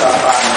la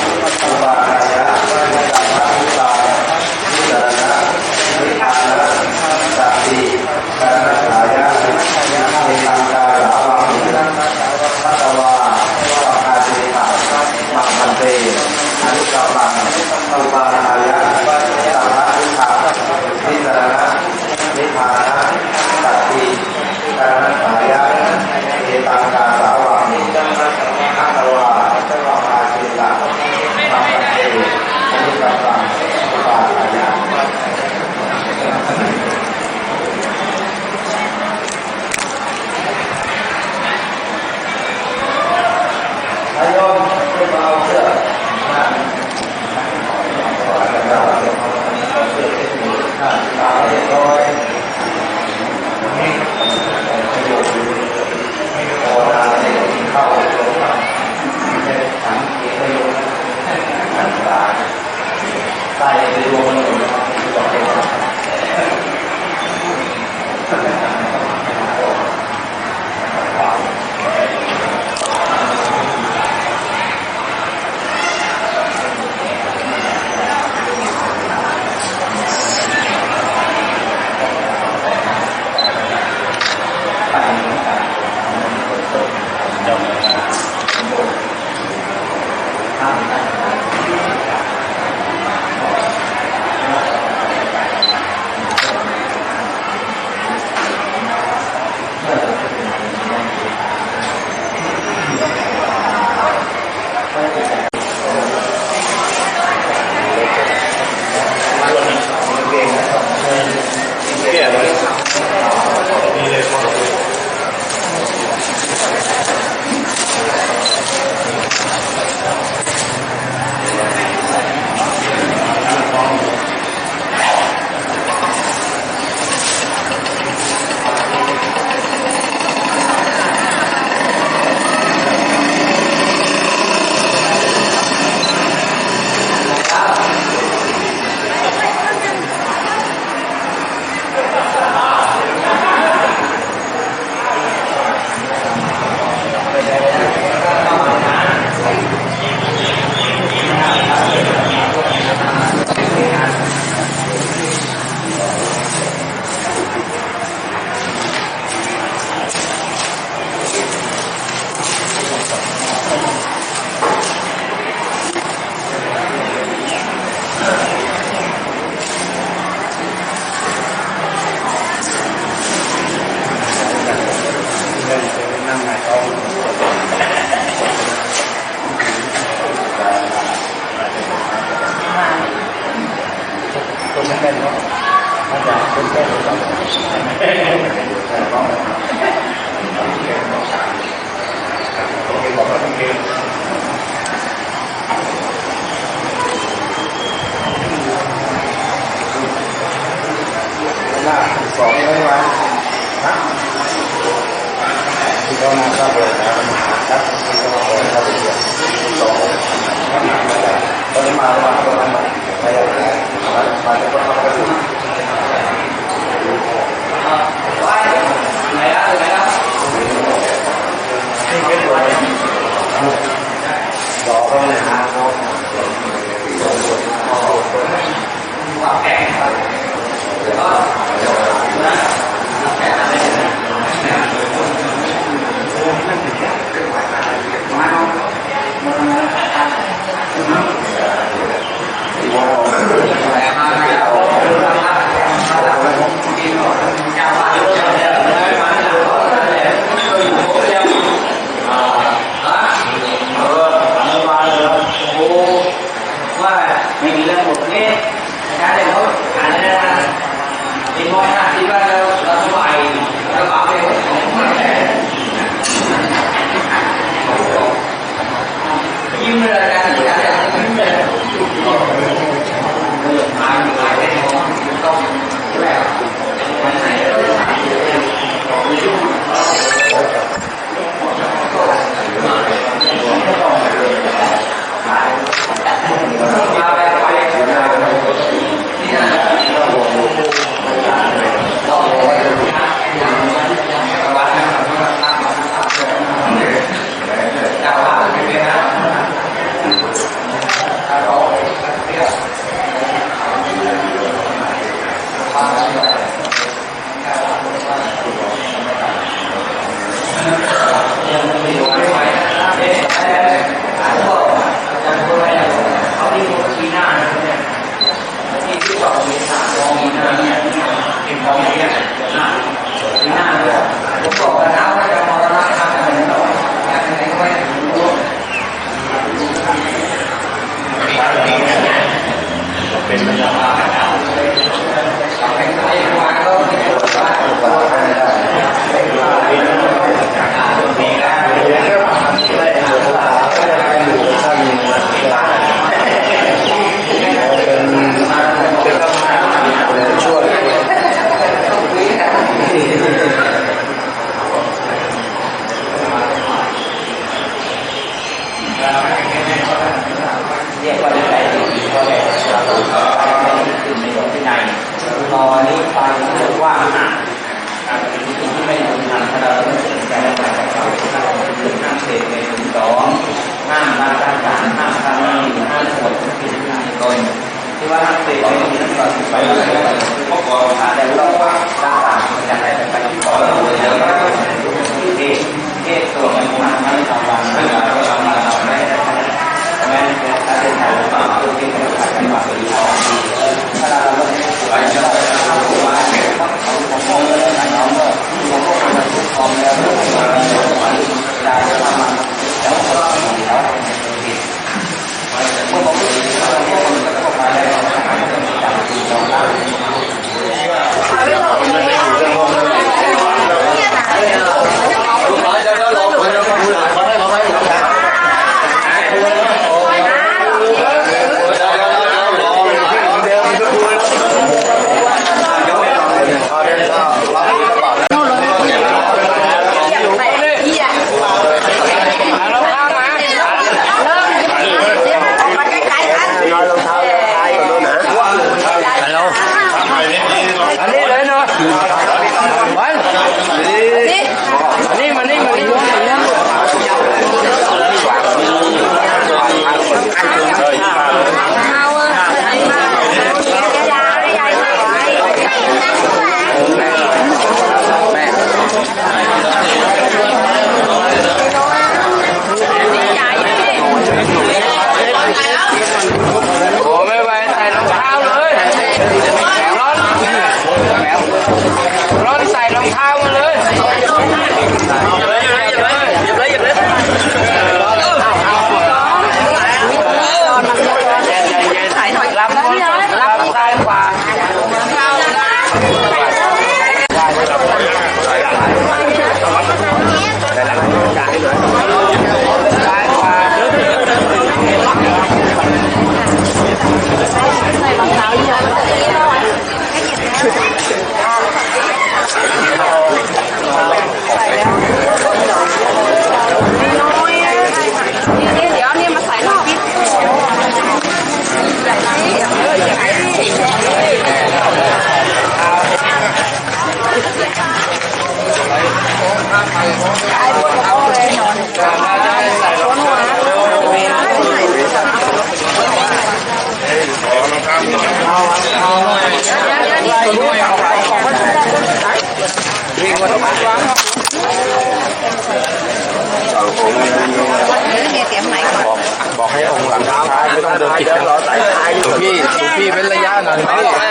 ต้องเดินติดกันหลวงพี่หลวงพี่เป็นระยะหน่อยพี่รถไห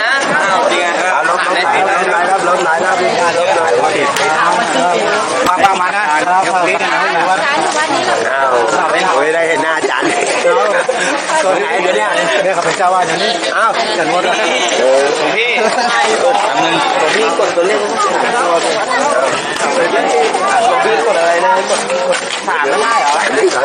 นครับรถไหนครับรถไหนครับพี่รถไหนวะติดมามามานะครับครับนี่นะว่าร้านอยู่วัดนี้เหรอโอ้ยได้เห็นหน้าอาจารย์ตัวไหนเดี๋ยวนี้เนี่ยเขาเป็นเจ้าวาดอย่างนี้อ้าวจันวดแล้วหลวงพี่กดเงินหลวงพี่กดตัวเลขหลวงพี่กดอะไรนะกดถามไม่ได้เหรอ